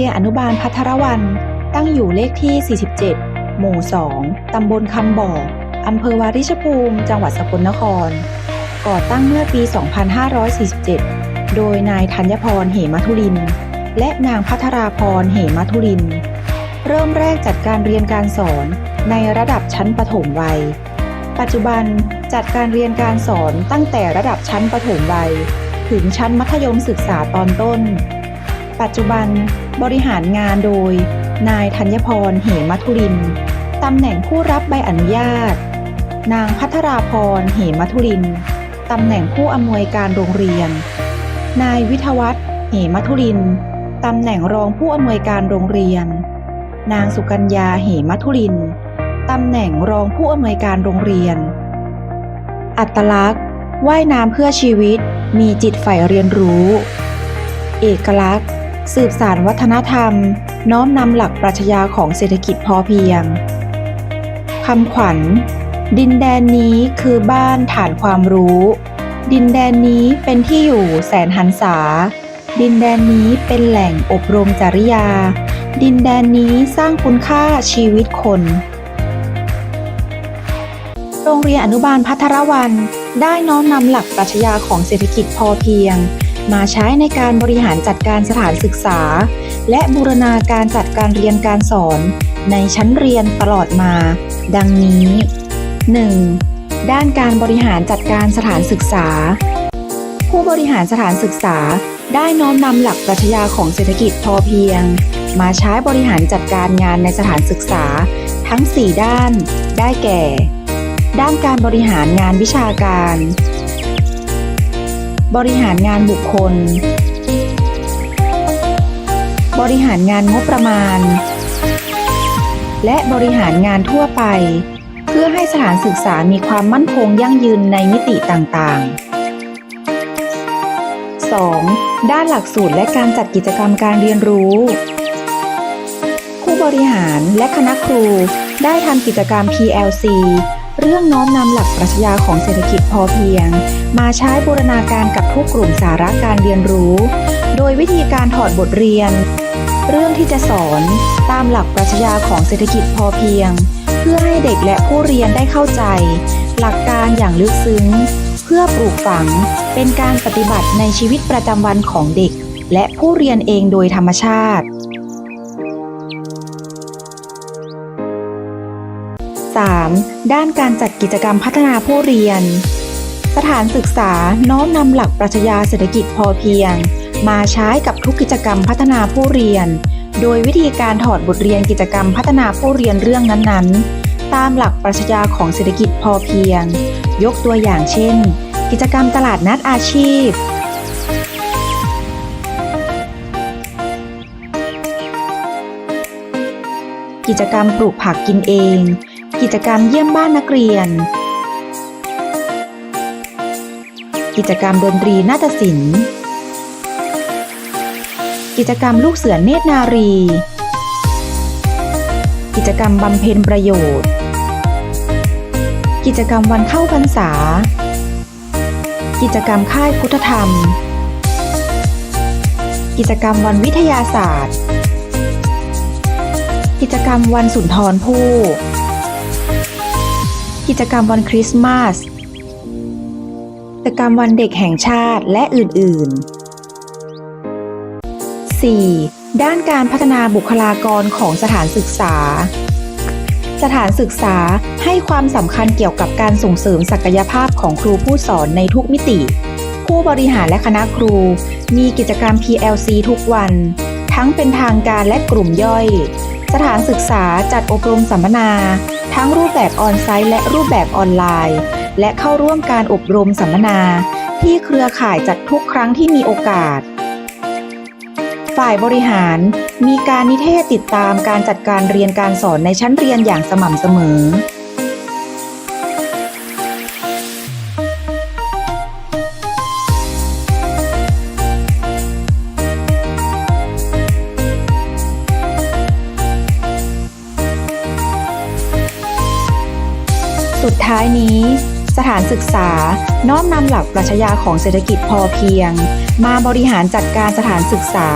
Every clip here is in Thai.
เรียนอนุบาลพัทรวัน ตั้งอยู่เลขที่ 47 หมู่ 2 ตำบลคำบ่อ อำเภอวาริชภูมิ จังหวัดสกลนคร ก่อตั้งเมื่อปี 2547 โดยนายธัญพร เหมธุริน และนางพัทราพร เหมธุริน เริ่มแรกจัดการเรียนการสอนในระดับชั้นประถมวัย ปัจจุบันจัดการเรียนการสอนตั้งแต่ระดับชั้นประถมวัย ถึงชั้นมัธยมศึกษาตอนต้น ปัจจุบันบริหารงานโดย นายธัญพร เหมธุริน ตำแหน่งผู้รับใบอนุญาต นางพัทราพร เหมธุริน ตำแหน่งผู้อำนวยการโรงเรียน นายวิทวัฒน์เหมธุริน ตำแหน่งรองผู้อำนวยการโรงเรียน นางสุกัญญา เหมธุริน ตำแหน่งรองผู้อำนวยการโรงเรียน อัตลักษณ์ว่ายน้ำเพื่อชีวิต มีจิตใฝ่เรียนรู้ เอกลักษณ์ สืบสารวัฒนธรรม น้อมนำหลักปรัชญาของเศรษฐกิจพอเพียงคำขวัญ ดินแดนนี้คือบ้านฐานความรู้ ดินแดนนี้เป็นที่อยู่แสนหันษา ดินแดนนี้เป็นแหล่งอบรมจริยา ดินแดนนี้สร้างคุณค่าชีวิตคน โรงเรียนอนุบาลพัทรวันได้น้อมนำหลักปรัชญาของเศรษฐกิจพอเพียง มาใช้ในการบริหารจัดการสถานศึกษา และบูรณาการจัดการเรียนการสอนในชั้นเรียนตลอดมา ดังนี้ 1. ด้านการบริหารจัดการสถานศึกษา ผู้บริหารสถานศึกษาได้น้อมนำหลักปรัชญาของเศรษฐกิจพอเพียง มาใช้บริหารจัดการงานในสถานศึกษา ทั้ง 4 ด้าน ได้แก่ ด้านการบริหารงานวิชาการ บริหารงานบุคคล บริหารงานงบประมาณ และบริหารงานทั่วไป เพื่อให้สถานศึกษามีความมั่นคงยั่งยืนในมิติต่างๆ 2. ด้านหลักสูตรและการจัดกิจกรรมการเรียนรู้ ผู้บริหารและคณะครูได้ทำกิจกรรม PLC เรื่องน้อมนำหลักปรัชญาของเศรษฐกิจพอเพียง มาใช้บูรณาการกับทุกกลุ่มสาระการเรียนรู้ โดยวิธีการถอดบทเรียน เรื่องที่จะสอนตามหลักปรัชญาของเศรษฐกิจพอเพียง เพื่อให้เด็กและผู้เรียนได้เข้าใจ หลักการอย่างลึกซึ้ง เพื่อปลูกฝังเป็นการปฏิบัติในชีวิตประจำวันของเด็ก และผู้เรียนเองโดยธรรมชาติ 3. ด้านการจัดกิจกรรมพัฒนาผู้เรียน สถานศึกษาน้อมนำหลักปรัชญาเศรษฐกิจพอเพียง มาใช้กับทุกกิจกรรมพัฒนาผู้เรียน โดยวิธีการถอดบทเรียนกิจกรรมพัฒนาผู้เรียนเรื่องนั้นๆ ตามหลักปรัชญาของเศรษฐกิจพอเพียง ยกตัวอย่างเช่น กิจกรรมตลาดนัดอาชีพกิจกรรมปลูกผักกินเอง กิจกรรมเยี่ยมบ้านนักเรียน กิจกรรมดนตรีนาฏศิลป์ กิจกรรมลูกเสือเนตรนารี กิจกรรมบำเพ็ญประโยชน์ กิจกรรมวันเข้าพรรษา กิจกรรมค่ายพุทธธรรม กิจกรรมวันวิทยาศาสตร์ กิจกรรมวันสุนทรภู่ จกรรมวันคริสต์มาสกิจกรรมวันเด็กแห่งชาติและอื่น ๆ 4. ด้านการพัฒนาบุคลากรของสถานศึกษา สถานศึกษาให้ความสำคัญเกี่ยวกับการส่งเสริมศักยภาพของครูผู้สอนในทุกมิติ ผู้บริหารและคณะครู มีกิจกรรม PLC ทุกวัน ทั้งเป็นทางการและกลุ่มย่อย สถานศึกษาจัดอบรมสัมมนา ทั้งรูปแบบออนไซต์และรูปแบบออนไลน์ และเข้าร่วมการอบรมสัมมนา ที่เครือข่ายจัดทุกครั้งที่มีโอกาส ฝ่ายบริหารมีการนิเทศติดตามการจัดการเรียนการสอนในชั้นเรียนอย่างสม่ำเสมอ สุดท้ายนี้ สถานศึกษาน้อมนำหลักปรัชญาของเศรษฐกิจพอเพียง มาบริหารจัดการสถานศึกษา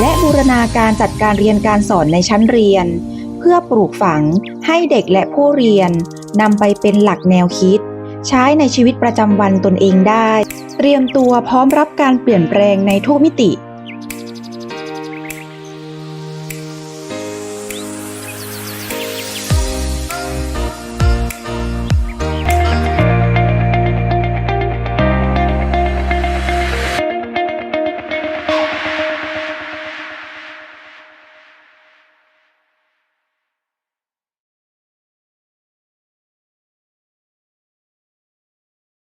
และบูรณาการจัดการเรียนการสอนในชั้นเรียน เพื่อปลูกฝังให้เด็กและผู้เรียนนำไปเป็นหลักแนวคิด ใช้ในชีวิตประจำวันตนเองได้ เตรียมตัวพร้อมรับการเปลี่ยนแปลงในทุกมิติ